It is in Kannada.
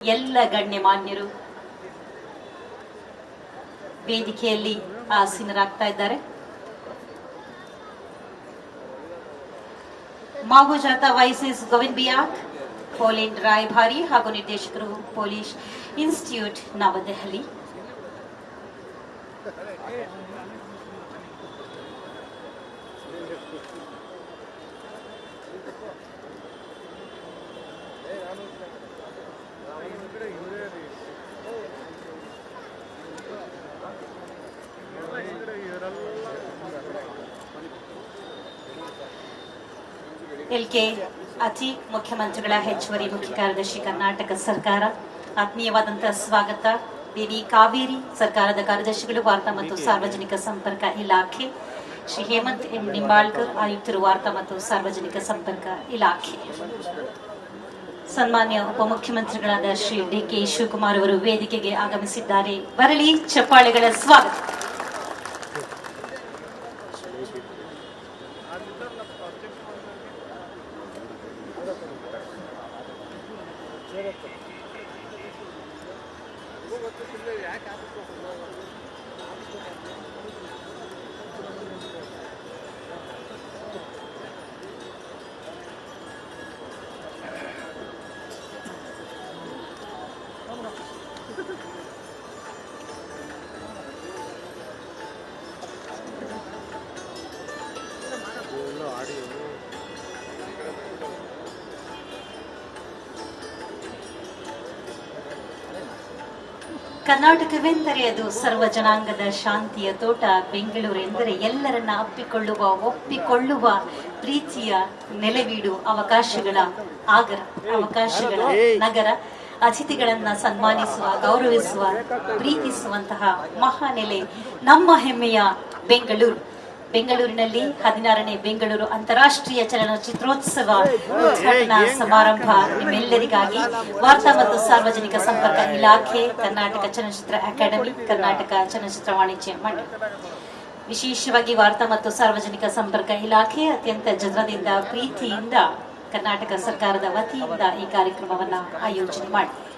ಎಲ್ಲ ಗಣ್ಯಮಾನ್ಯರು ವೇದಿಕೆಯಲ್ಲಿ ಆಸೀನರಾಗ್ತಾ ಇದ್ದಾರೆ. ಮಾಗುಜಾತ ವೈಸಸ್ ಗೋವಿಂದ್ ಬಿಯಾಕ್, ಪೋಲೆಂಡ್ ರಾಯಭಾರಿ ಹಾಗೂ ನಿರ್ದೇಶಕರು ಪೊಲೀಸ್ ಇನ್ಸ್ಟಿಟ್ಯೂಟ್ ನವದೆಹಲಿ. ಎಲ್ಕೆ ಅತಿ ಮುಖ್ಯಮಂತ್ರಿಗಳ ಹೆಚ್ಚುವರಿ ಮುಖ್ಯ ಕಾರ್ಯದರ್ಶಿ ಕರ್ನಾಟಕ ಸರ್ಕಾರ. ಆತ್ಮೀಯವಾದಂತಹ ಸ್ವಾಗತ. ದೇವಿ ಕಾವೇರಿ ಸರ್ಕಾರದ ಕಾರ್ಯದರ್ಶಿಗಳು, ವಾರ್ತಾ ಮತ್ತು ಸಾರ್ವಜನಿಕ ಸಂಪರ್ಕ ಇಲಾಖೆ. ಶ್ರೀ ಹೇಮಂತ್ ಎಂ ನಿಂಬಾಳ್ಕರ್, ಆಯುಕ್ತರು, ವಾರ್ತಾ ಮತ್ತು ಸಾರ್ವಜನಿಕ ಸಂಪರ್ಕ ಇಲಾಖೆ. ಸನ್ಮಾನ್ಯ ಉಪಮುಖ್ಯಮಂತ್ರಿಗಳಾದ ಶ್ರೀ ಡಿ ಕೆ ಶಿವಕುಮಾರ್ ಅವರು ವೇದಿಕೆಗೆ ಆಗಮಿಸಿದ್ದಾರೆ. ಬರಲಿ, ಚಪ್ಪಾಳೆಗಳ ಸ್ವಾಗತ. ಯಾಕೆ ಕರ್ನಾಟಕವೆಂದರೆ ಅದು ಸರ್ವ ಜನಾಂಗದ ಶಾಂತಿಯ ತೋಟ. ಬೆಂಗಳೂರು ಎಂದರೆ ಎಲ್ಲರನ್ನ ಅಪ್ಪಿಕೊಳ್ಳುವ, ಒಪ್ಪಿಕೊಳ್ಳುವ ಪ್ರೀತಿಯ ನೆಲೆವೀಡು ಅವಕಾಶಗಳ ಆಗರ, ಅವಕಾಶಗಳ ನಗರ. ಅತಿಥಿಗಳನ್ನ ಸನ್ಮಾನಿಸುವ, ಗೌರವಿಸುವ, ಪ್ರೀತಿಸುವಂತಹ ಮಹಾನೆಲೆ ನಮ್ಮ ಹೆಮ್ಮೆಯ ಬೆಂಗಳೂರು. ಬೆಂಗಳೂರಿನಲ್ಲಿ ಹದಿನಾರನೇ ಬೆಂಗಳೂರು ಅಂತಾರಾಷ್ಟ್ರೀಯ ಚಲನಚಿತ್ರೋತ್ಸವ ಉದ್ಘಾಟನಾ ಸಮಾರಂಭ ನಿಮ್ಮೆಲ್ಲರಿಗಾಗಿ ವಾರ್ತಾ ಮತ್ತು ಸಾರ್ವಜನಿಕ ಸಂಪರ್ಕ ಇಲಾಖೆ ಕರ್ನಾಟಕ ಚಲನಚಿತ್ರ ಅಕಾಡೆಮಿ ಕರ್ನಾಟಕ ಚಲನಚಿತ್ರ ವಾಣಿಜ್ಯ ಮಂಡಳಿ. ವಿಶೇಷವಾಗಿ ವಾರ್ತಾ ಮತ್ತು ಸಾರ್ವಜನಿಕ ಸಂಪರ್ಕ ಇಲಾಖೆ ಅತ್ಯಂತ ಜನರದಿಂದ ಪ್ರೀತಿಯಿಂದ ಕರ್ನಾಟಕ ಸರ್ಕಾರದ ವತಿಯಿಂದ ಈ ಕಾರ್ಯಕ್ರಮವನ್ನು ಆಯೋಜನೆ ಮಾಡಿದೆ